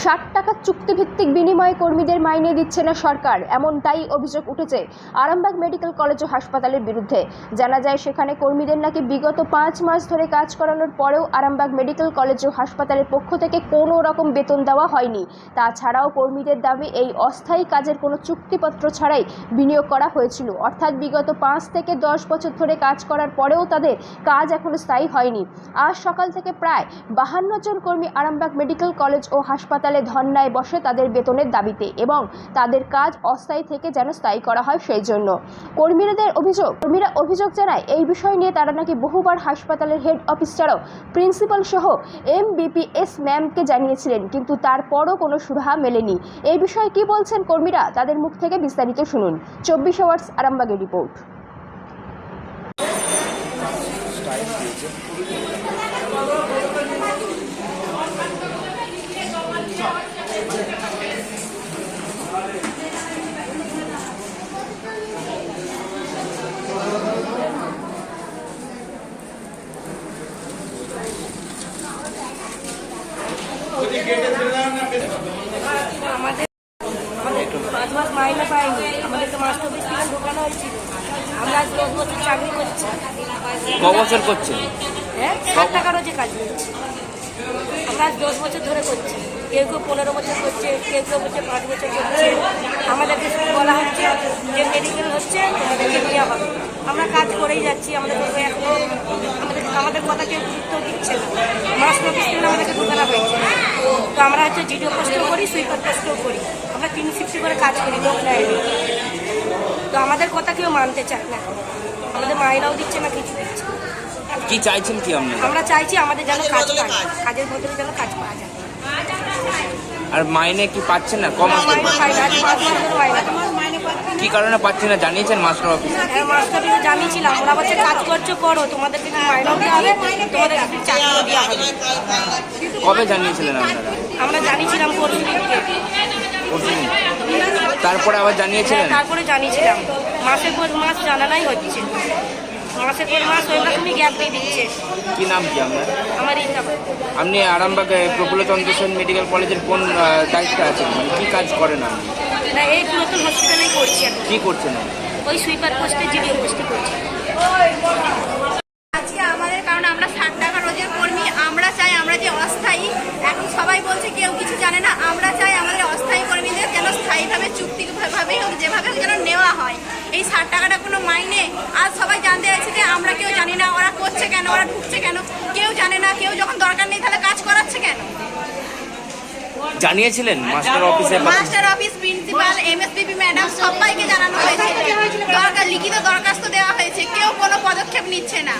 ষাট টাকা চুক্তিভিত্তিক বিনিময়ে কর্মীদের মাইনে দিচ্ছে না সরকার। এমনটাই অভিযোগ উঠেছে আরামবাগ মেডিকেল কলেজ ও হাসপাতালের বিরুদ্ধে। জানা যায়, সেখানে কর্মীদের নাকি বিগত পাঁচ মাস ধরে কাজ করানোর পরেও আরামবাগ মেডিকেল কলেজ ও হাসপাতালের পক্ষ থেকে কোনো রকম বেতন দেওয়া হয়নি। তাছাড়াও কর্মীদের দাবি, এই অস্থায়ী কাজের কোনো চুক্তিপত্র ছাড়াই বিনিয়োগ করা হয়েছিল। অর্থাৎ বিগত পাঁচ থেকে দশ বছর ধরে কাজ করার পরেও তাদের কাজ এখনও স্থায়ী হয়নি। আজ সকাল থেকে প্রায় বাহান্ন জন কর্মী আরামবাগ মেডিকেল কলেজ ও হাসপাতালে ধর্নায় বসে তাদের বেতনের দাবিতে এবং তাদের কাজ অস্থায়ী থেকে যেন স্থায়ী করা হয় সেই জন্য। কর্মীদের অভিযোগ, কর্মীরা অভিযোগ জানায়, এই বিষয় নিয়ে তারা নাকি বহুবার হাসপাতালের হেড অফিস ছাড়াও প্রিন্সিপাল সহ এম বিপিএস ম্যামকে জানিয়েছিলেন, কিন্তু তারপরও কোনো সুরাহা মেলেনি। এই বিষয়ে কি বলছেন কর্মীরা, তাদের মুখ থেকে বিস্তারিত শুনুন। চব্বিশ আওয়ার্স আরামবাগের রিপোর্ট আমাদের পাঁচ মাস মাইনে পাইনি। আমাদেরকে মাস্টার থেকে ঢোকানো হয়েছিল। আমরা আজ দশ বছর চাকরি করছি। ক বছর করছেন? হ্যাঁ? ষাট টাকা রোজে কাজ করছি। আমরা আজ দশ বছর ধরে করছি। কেউ কেউ পনেরো বছর করছে কেউ কেউ বলছে পাঁচ বছর করছে। আমাদেরকে বলা হচ্ছে যে মেডিকেল হচ্ছে তোমাদেরকে নেওয়া হবে। আমরা কাজ করেই যাচ্ছি আমাদের এখনও আমাদের আমাদের কথা কেউ গুরুত্ব দিচ্ছে না। মাস্টার থেকে আমাদেরকে ঢোকানো হয়েছে। তো আমরা হচ্ছে জিডিও পোস্টও করি সুইপার পোস্টও করি আমরা তিন ফিফটি করে কাজ করি লোক নেয়। তো আমাদের কথা কেউ মানতে চায় না আমাদের মায়েরাও দিচ্ছে না কিছু দিচ্ছে। কি চাইছেন কি আপনি আমরা চাইছি আমাদের যেন কাজ পায় কাজের বদলে যেন কাজ পাওয়া যায় আর মাইনে কি পাচ্ছেন না কম আছে মাইনে পাই না, আজ পাঁচ মাস মাইনে। কি কারণে পাচ্ছি না? জানিয়েছেন মাস্টার অফিস হ্যাঁ, মাস্টারকে জানিয়েছিলাম। ওরা বলছে কাজ করছ করো। তোমাদেরকে কি মাইনে দেওয়া হবে। তোমাদের কি চাকরি দেওয়া হবে। কবে জানিয়েছিলেন আপনারা? আমরা জানিয়েছিলাম পরশুদিনকে পরশুদিন তারপরে আবার জানিয়েছিলেন? হ্যাঁ, তারপরে জানিয়েছিলাম। মাসের পর মাস জানানাই হচ্ছে। মাসের পর মাস ওই রকমই গ্যাপ দিয়ে দিচ্ছে কি নাম কি আপনার আমার আপনি আরামবাগ প্রফুল্লচন্দ্র সেন মেডিকেল কলেজের কোন দায়িত্বে আছেন? মানে কি কাজ করেন আপনি? না এই নতুন হসপিটালেই করছি আমি কি করছেন? ওই সুইপার পোস্টে জিডিও পোস্টে করছি আজকে আমাদের কারণ আমরা ষাট টাকা রোজের কর্মী আমরা চাই আমরা যে অস্থায়ী এখন সবাই বলছে কেউ কিছু জানে না আমরা চাই আমাদের অস্থায়ী কর্মীদের যেন স্থায়ীভাবে চুক্তিভাবেই হোক যেভাবে হোক যেন নেওয়া হয় এই ষাট টাকাটা কোনো মাইনে। আজ সবাই জানতে চাইছে যে আমরা কেউ জানি না ওরা করছে কেন ওরা ঢুকছে কেন কেউ জানে না কেউ যখন দরকার নেই তাহলে কাজ করাচ্ছে কেন? জানিয়েছিলেন মাস্টার অফিসে master office principal MSPP madam সবাইকে জানানো হয়েছে। দরকার লিখিত দরখাস্ত দেওয়া হয়েছে কেউ কোনো পদক্ষেপ নিচ্ছে না।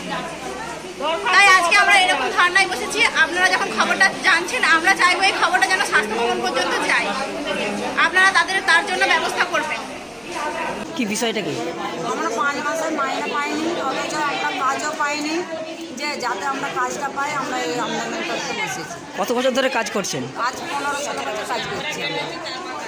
তাই আজকে আমরা এরকম ধারণায় বসেছি। আপনারা যখন খবরটা জানছেন আমরা চাইব এই খবরটা যেন স্বাস্থ্য ভবন পর্যন্ত যায়। আপনারা তাদের তার জন্য ব্যবস্থা করবেন। কি বিষয়টা কি? আমরা পাঁচ মাসের মাইনে পাইনি অথচ আমরা কাজও পাইনি যে যাতে আমরা কাজটা পাই আমরা এই আমদানি করতে বসেছি। কত বছর ধরে কাজ করছেন? আজ পনেরো ষোলো বছর কাজ করছি আমরা।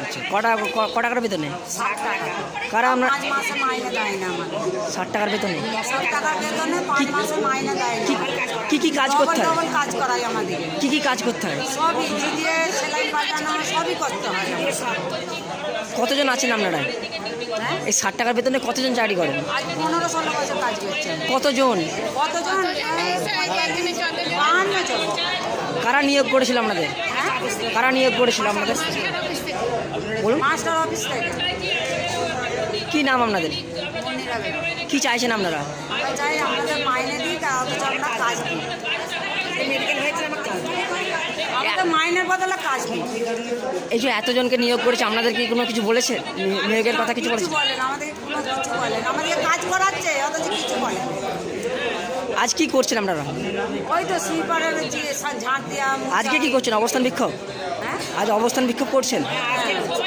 আচ্ছা কটা ক টাকার বেতনে? ষাট টাকা। কারা আমরা পাঁচ মাসে মাইনে দেয় না আমাদের। ষাট টাকার বেতনে ষাট টাকার বেতনে পাঁচ মাসে মাইনে দেয় কি না। কি কি কাজ করতে হয়? ডবল কাজ করাই আমাদের। কি কি কাজ করতে হয়? সবই দিয়ে সেলাই পাল্টানো সবই করতে হয় কতজন আছেন আপনারা? হ্যাঁ? এই ষাট টাকার বেতনে কতজন চাকরি করেন? পনেরো ষোলো বছর কাজ করছি। কতজন? কতজন? কারা নিয়োগ করেছিল আপনাদের? হ্যাঁ? কারা নিয়োগ করেছিল আপনাদের? বলুন। মাস্টার অফিস থেকে। কি নাম আপনাদের? কি চাইছেন আপনারা? মাইনের বদলে কাজ দিই এই যে এতজনকে নিয়োগ করেছে আপনাদের কি কোনো কিছু বলেছে? নিয়োগের কথা কিছু বলেছে? আমাদের কাজ করাচ্ছে অথচ কিছু বলেন আজ কি করছেন আপনারা? ওই তো সুইপারের ঝাঁট দেওয়া আজকে কি করছেন? অবস্থান বিক্ষোভ? হ্যাঁ? আজ অবস্থান বিক্ষোভ করছেন? হ্যাঁ।